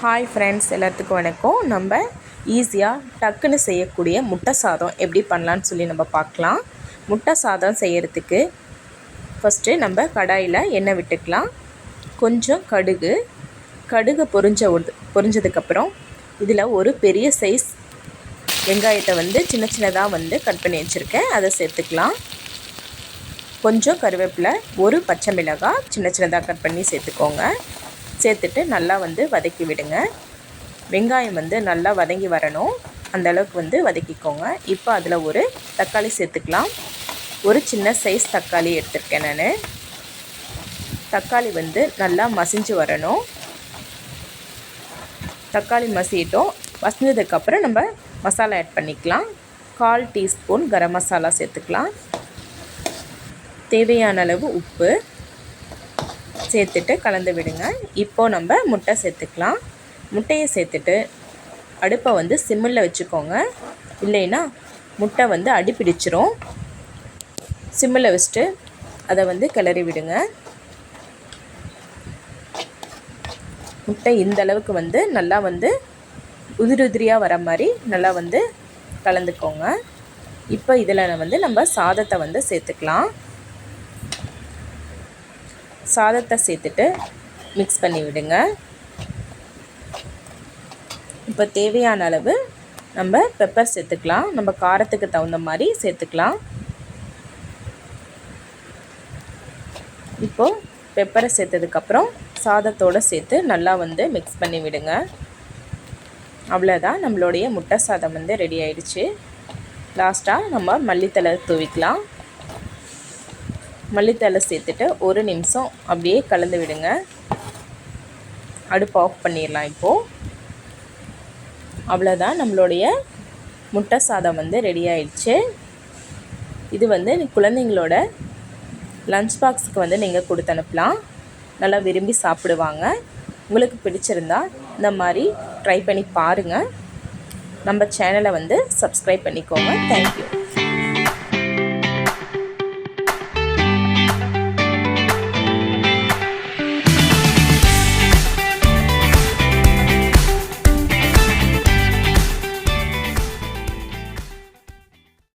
Hi friends எல்லாத்துக்கும் வணக்கம். நம்ம ஈஸியாக டக்குன்னு செய்யக்கூடிய முட்டை சாதம் எப்படி பண்ணலான்னு சொல்லி நம்ம பார்க்கலாம். முட்டை சாதம் செய்கிறதுக்கு ஃபஸ்ட்டு நம்ம கடாயில் எண்ணெய் விட்டுக்கலாம். கொஞ்சம் கடுகு கடுகு பொரிஞ்ச ஒரு பொரிஞ்சதுக்கப்புறம் இதில் ஒரு பெரிய சைஸ் வெங்காயத்தை வந்து சின்ன சின்னதாக வந்து கட் பண்ணி வச்சுருக்கேன். அதை சேர்த்துக்கலாம். கொஞ்சம் கருவேப்பிலை ஒரு பச்சை மிளகாய் சின்ன சின்னதாக கட் பண்ணி சேர்த்துக்கோங்க. சேர்த்துட்டு நல்லா வந்து வதக்கி விடுங்க. வெங்காயம் வந்து நல்லா வதங்கி வரணும். அந்தளவுக்கு வந்து வதக்கிக்கோங்க. இப்போ அதில் ஒரு தக்காளி சேர்த்துக்கலாம். ஒரு சின்ன சைஸ் தக்காளி எடுத்திருக்கேன் நான். தக்காளி வந்து நல்லா மசிஞ்சு வரணும். தக்காளி மசிட்டோம் மசிஞ்சதுக்கப்புறம் நம்ம மசாலா ஆட் பண்ணிக்கலாம். கால் டீஸ்பூன் கரம் மசாலா சேர்த்துக்கலாம். தேவையான அளவு உப்பு. சேர்த்துட்டு கலந்து விடுங்க. இப்போது நம்ம முட்டை சேர்த்துக்கலாம். முட்டையை சேர்த்துட்டு அடுப்பை வந்து சிம்மில் வச்சுக்கோங்க. இல்லைன்னா முட்டை வந்து அடி பிடிச்சிரும் சிம்மில் வச்சுட்டு அதை வந்து கிளறி விடுங்க. முட்டை இந்த அளவுக்கு வந்து நல்லா வந்து உதிரி உதிரியாக வர மாதிரி நல்லா வந்து கலந்துக்கோங்க. இப்போ இதில் வந்து நம்ம சாதத்தை வந்து சேர்த்துக்கலாம். சாதத்தை சேர்த்துட்டு மிக்ஸ் பண்ணி விடுங்க. இப்போ தேவையான அளவு நம்ம பெப்பர் சேர்த்துக்கலாம். நம்ம காரத்துக்கு தகுந்த மாதிரி சேர்த்துக்கலாம். இப்போது பெப்பரை சேர்த்ததுக்கப்புறம் சாதத்தோடு சேர்த்து நல்லா வந்து மிக்ஸ் பண்ணி விடுங்க. அவ்வளோதான் நம்மளுடைய முட்டை சாதம் வந்து ரெடி ஆயிடுச்சு. லாஸ்ட்டாக நம்ம மல்லித்தலை தூவிக்கலாம். மல்லித்தலை சேர்த்துட்டு ஒரு நிமிஷம் அப்படியே கலந்து விடுங்க. அடுப்பு ஆஃப் பண்ணிடலாம் இப்போது அவ்வளோதான் நம்மளுடைய முட்டை சாதம் வந்து ரெடி ஆயிடுச்சு. இது வந்து குழந்தைங்களோட லஞ்ச் பாக்ஸுக்கு வந்து நீங்கள் கொடுத்து அனுப்பலாம். நல்லா விரும்பி சாப்பிடுவாங்க. உங்களுக்கு பிடிச்சிருந்தா இந்த மாதிரி ட்ரை பண்ணி பாருங்கள் நம்ம சேனலை வந்து சப்ஸ்கிரைப் பண்ணிக்கோங்க. தேங்க்யூ